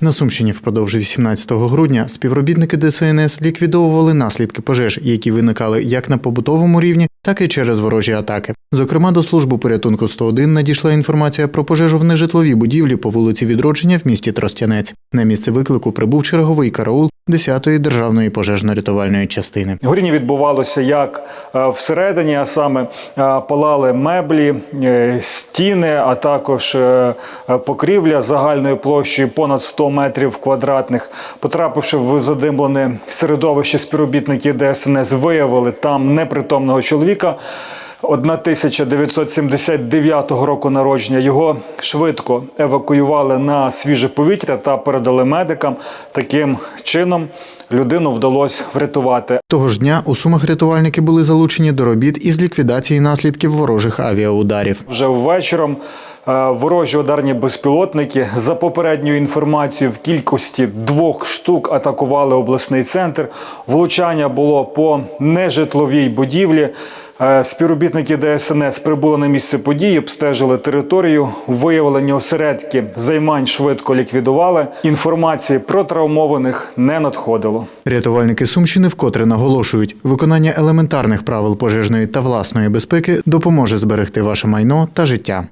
На Сумщині впродовж 18 грудня співробітники ДСНС ліквідовували наслідки пожеж, які виникали як на побутовому рівні, так і через ворожі атаки. Зокрема, до служби порятунку 101 надійшла інформація про пожежу в нежитловій будівлі по вулиці Відродження в місті Тростянець. На місце виклику прибув черговий караул 10-ї державної пожежно-рятувальної частини. Горіння відбувалося як е, всередині, а саме е, палали меблі, е, стіни, а також покрівля загальною площею понад 100 метрів квадратних. Потрапивши в задимлене середовище, співробітники ДСНС виявили там непритомного чоловіка. 1979 року народження його швидко евакуювали на свіже повітря та передали медикам. Таким чином людину вдалося врятувати. Того ж дня у Сумах рятувальники були залучені до робіт із ліквідації наслідків ворожих авіаударів. Вже ввечером е, ворожі ударні безпілотники за попередньою інформацією в кількості двох штук атакували обласний центр. Влучання було по нежитловій будівлі. Е, Співробітники ДСНС прибули на місце події, обстежили територію, виявлені осередки займань швидко ліквідували. Інформації про травмованих не надходило. Рятувальники Сумщини вкотре наголошують, виконання елементарних правил пожежної та власної безпеки допоможе зберегти ваше майно та життя.